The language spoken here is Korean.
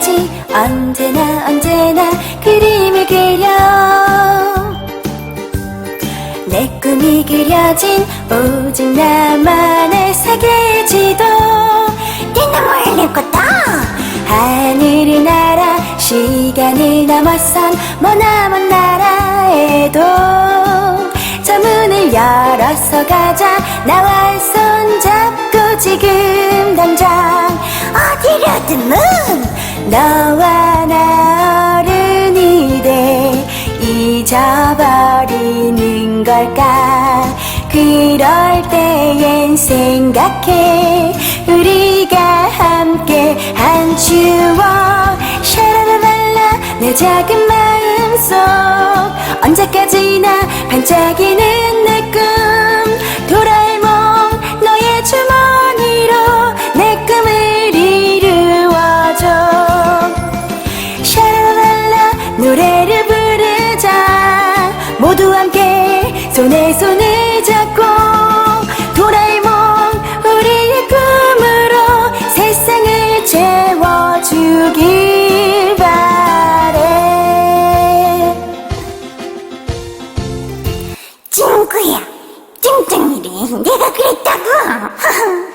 해야지. 언제나 언제나 그림을 그려. 내 꿈이 그려진 오직 나만의 세계 지도. 열릴 거다 하늘을 날아 시간을 넘어선 머나먼 나라에도 저 문을 열어서 가자. 나와 손잡 어디로든 문 너와 나 어른이 돼 잊어버리는 걸까? 그럴 때엔 생각해. 우리가 함께 한 추억. 샤라라랄라 내 작은 마음속. 언제까지나 반짝이는 또 내 손을 잡고 도라에몽 우리의 꿈으로 세상을 채워주길 바래. 친구야 찜찜이래. 내가 그랬다고.